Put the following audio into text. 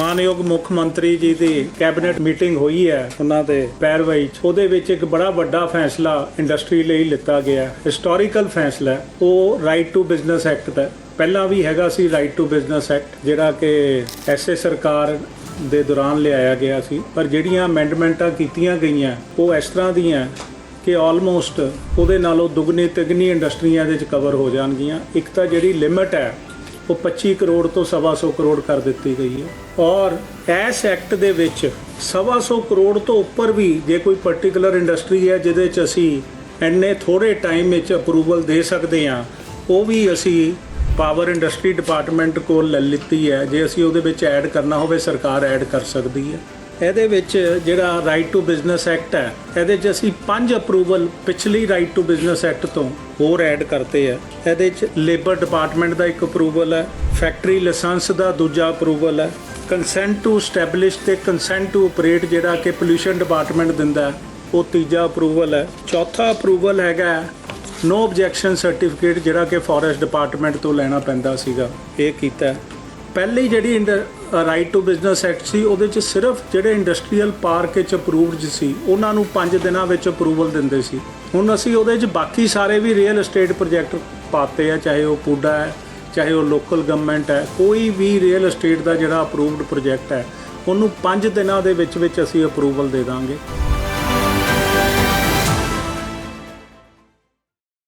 ਮਾਨਯੋਗ ਮੁੱਖ ਮੰਤਰੀ ਜੀ ਦੀ ਕੈਬਨਿਟ ਮੀਟਿੰਗ ਹੋਈ ਹੈ, ਉਹਨਾਂ ਦੇ ਪੈਰਵਾਈ ਚ। ਉਹਦੇ ਵਿੱਚ ਇੱਕ ਬੜਾ ਵੱਡਾ ਫੈਸਲਾ ਇੰਡਸਟਰੀ ਲਈ ਲਿੱਤਾ ਗਿਆ ਹਿਸਟੋਰੀਕਲ ਫੈਸਲਾ ਉਹ ਰਾਈਟ ਟੂ ਬਿਜ਼ਨਸ ਐਕਟ ਦਾ ਪਹਿਲਾਂ ਵੀ ਹੈਗਾ ਸੀ ਰਾਈਟ ਟੂ ਬਿਜ਼ਨਸ ਐਕਟ ਜਿਹੜਾ ਕਿ ਐਸੇ ਸਰਕਾਰ ਦੇ ਦੌਰਾਨ ਲਿਆਇਆ ਗਿਆ ਸੀ। ਪਰ ਜਿਹੜੀਆਂ ਅਮੈਂਡਮੈਂਟਾਂ ਕੀਤੀਆਂ ਗਈਆਂ, ਉਹ ਇਸ ਤਰ੍ਹਾਂ ਦੀਆਂ ਕਿ ਆਲਮੋਸਟ ਉਹਦੇ ਨਾਲੋਂ ਦੁੱਗਣੀ ਤਿਗਣੀ ਇੰਡਸਟਰੀਆਂ ਦੇ ਵਿੱਚ ਕਵਰ ਹੋ ਜਾਣਗੀਆਂ। ਇੱਕ ਤਾਂ ਜਿਹੜੀ ਲਿਮਟ ਹੈ ਉਹ 25 ਕਰੋੜ ਤੋਂ ਸਵਾ ਸੌ ਕਰੋੜ ਕਰ ਦਿੱਤੀ ਗਈ ਹੈ। ਔਰ ਇਸ ਐਕਟ ਦੇ ਵਿੱਚ ਸਵਾ ਸੌ ਕਰੋੜ ਤੋਂ ਉੱਪਰ ਵੀ ਜੇ ਕੋਈ ਪਾਰਟਿਕੂਲਰ ਇੰਡਸਟਰੀ ਹੈ, ਜਿਹਦੇ 'ਚ ਅਸੀਂ ਇੰਨੇ ਥੋੜੇ ਟਾਈਮ ਵਿੱਚ ਅਪਰੂਵਲ ਦੇ ਸਕਦੇ ਹਾਂ, ਉਹ ਵੀ ਅਸੀਂ ਪਾਵਰ ਇੰਡਸਟਰੀ ਡਿਪਾਰਟਮੈਂਟ ਕੋਲ ਲੈ ਲਿੱਤੀ ਹੈ। ਜੇ ਅਸੀਂ ਉਹਦੇ ਵਿੱਚ ਐਡ ਕਰਨਾ ਹੋਵੇ, ਸਰਕਾਰ ਐਡ ਕਰ ਸਕਦੀ ਹੈ। ਇਹਦੇ ਵਿੱਚ ਜਿਹੜਾ ਰਾਈਟ ਟੂ ਬਿਜ਼ਨਸ ਐਕਟ ਹੈ, ਇਹਦੇ 'ਚ ਅਸੀਂ ਪੰਜ ਅਪਰੂਵਲ ਪਿਛਲੀ ਰਾਈਟ ਟੂ ਬਿਜ਼ਨਸ ਐਕਟ ਤੋਂ ਹੋਰ ਐਡ ਕਰਤੇ ਆ। ਇਹਦੇ 'ਚ ਲੇਬਰ ਡਿਪਾਰਟਮੈਂਟ ਦਾ ਇੱਕ ਅਪਰੂਵਲ ਹੈ ਫੈਕਟਰੀ ਲਾਇਸੈਂਸ ਦਾ ਦੂਜਾ ਅਪਰੂਵਲ ਹੈ। ਕੰਸੈਂਟ ਟੂ ਸਟੈਬਲਿਸ਼ ਤੇ ਕੰਸੈਂਟ ਟੂ ਆਪਰੇਟ ਜਿਹੜਾ ਕਿ ਪੋਲੂਸ਼ਨ ਡਿਪਾਰਟਮੈਂਟ ਦਿੰਦਾ ਉਹ ਤੀਜਾ ਅਪਰੂਵਲ ਹੈ। ਚੌਥਾ ਅਪਰੂਵਲ ਹੈਗਾ ਨੋ ਆਬਜੈਕਸ਼ਨ ਸਰਟੀਫਿਕੇਟ ਜਿਹੜਾ ਕਿ ਫੋਰੈਸਟ ਡਿਪਾਰਟਮੈਂਟ ਤੋਂ ਲੈਣਾ ਪੈਂਦਾ ਸੀਗਾ, ਇਹ ਕੀਤਾ ਪਹਿਲੀ ਜਿਹੜੀ ਰਾਈਟ ਟੂ ਬਿਜ਼ਨਸ ਐਕਟ ਸੀ, ਉਹਦੇ ਚ ਸਿਰਫ ਜਿਹੜੇ ਇੰਡਸਟਰੀਅਲ ਪਾਰਕ ਵਿੱਚ ਅਪਰੂਵਡ ਸੀ, ਉਹਨਾਂ ਨੂੰ 5 ਦਿਨਾਂ ਵਿੱਚ ਅਪਰੂਵਲ ਦਿੰਦੇ ਸੀ। ਹੁਣ ਅਸੀਂ ਉਹਦੇ ਚ ਬਾਕੀ ਸਾਰੇ ਵੀ ਰੀਅਲ ਏਸਟੇਟ ਪ੍ਰੋਜੈਕਟ ਪਾਤੇ ਆ, ਚਾਹੇ ਉਹ ਪੂਡਾ ਹੈ, ਚਾਹੇ ਉਹ ਲੋਕਲ ਗਵਰਨਮੈਂਟ ਹੈ, ਕੋਈ ਵੀ ਰੀਅਲ ਏਸਟੇਟ ਦਾ ਜਿਹੜਾ ਅਪਰੂਵਡ ਪ੍ਰੋਜੈਕਟ ਹੈ, ਉਹਨੂੰ 5 ਦਿਨਾਂ ਦੇ ਵਿੱਚ ਵਿੱਚ ਅਸੀਂ ਅਪਰੂਵਲ ਦੇ ਦਾਂਗੇ।